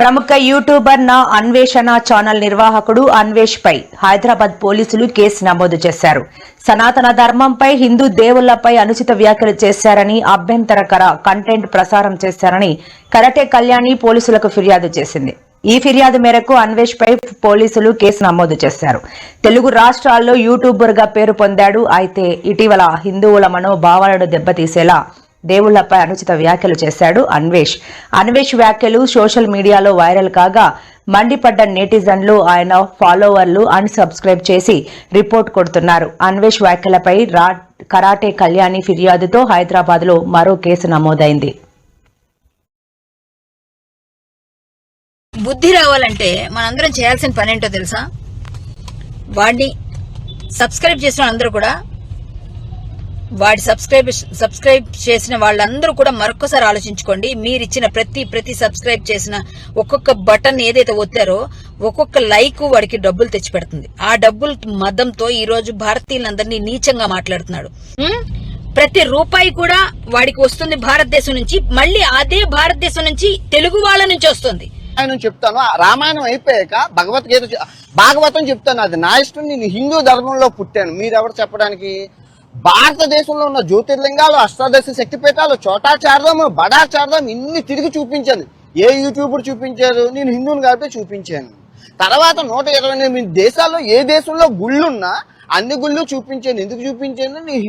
ప్రముఖ యూట్యూబర్ నా అన్వేషణ ఛానల్ నిర్వాహకుడు అన్వేష్ పై హైదరాబాద్ పోలీసులు కేసు నమోదు చేశారు. సనాతన ధర్మంపై హిందూ దేవుళ్ళపై అనుచిత వ్యాఖ్యలు చేశారని అభ్యంతరకర కంటెంట్ ప్రసారం చేశారని కరటే కళ్యాణి పోలీసులకు ఫిర్యాదు చేసింది. ఈ ఫిర్యాదు మేరకు అన్వేష్ పై పోలీసులు కేసు నమోదు చేశారు. తెలుగు రాష్ట్రాల్లో యూట్యూబర్గా పేరు పొందాడు. అయితే ఇటీవల హిందువుల మనోభావాలను దెబ్బతీసేలా దేవుళ్ళపై అనుచిత వ్యాఖ్యలు చేశాడు అన్వేష్. అన్వేష్ వ్యాఖ్యలు సోషల్ మీడియాలో వైరల్ కాగా మండిపడ్డ నెటిజన్లు ఆయన ఫాలోవర్లు అన్సబ్స్క్రైబ్ చేసి రిపోర్ట్ కొడుతున్నారు. అన్వేష్ వ్యాఖ్యలపై రా కరాటే కళ్యాణి ఫిర్యాదుతో హైదరాబాద్లో మరో కేసు నమోదైంది. బుద్ధి రావాలంటే మనందరం చేయాల్సిన పని ఏంటో తెలుసా? వాడిని సబ్స్క్రైబ్ చేసిన అందరూ కూడా వాడి సబ్స్క్రైబ్ సబ్స్క్రైబ్ చేసిన వాళ్ళందరూ కూడా మరొకసారి ఆలోచించుకోండి. మీరు ఇచ్చిన ప్రతి ప్రతి సబ్స్క్రైబ్ చేసిన ఒక్కొక్క బటన్ ఏదైతే ఒత్తారో ఒక్కొక్క లైక్ వాడికి డబ్బులు తెచ్చి పెడుతుంది ఆ డబ్బులు మదంతో ఈ రోజు భారతీయులందరినీ నీచంగా మాట్లాడుతున్నాడు. ప్రతి రూపాయి కూడా వాడికి వస్తుంది భారతదేశం నుంచి మళ్ళీ అదే భారతదేశం నుంచి తెలుగు వాళ్ళ నుంచి వస్తుంది. రామాయణం చెప్తాను. రామాయణం అయిపోయాక భగవద్గీత భాగవతం చెప్తాను. అది నా ఇష్టం. నేను హిందూ ధర్మంలో పుట్టాను. మీరెవరు చెప్పడానికి? భారతదేశంలో ఉన్న జ్యోతిర్లింగాలు అష్టాదశ శక్తిపీఠాలు చోటాచారదం బడాచారదం ఇన్ని తిరిగి చూపించాను ఏ యూట్యూబర్ చూపించారు? నేను హిందువుని కాబట్టి చూపించాను. తర్వాత నూట ఇరవై ఎనిమిది దేశాల్లో ఏ దేశంలో గుళ్ళున్నా అన్ని గుళ్ళు చూపించాను. ఎందుకు చూపించాను? నేను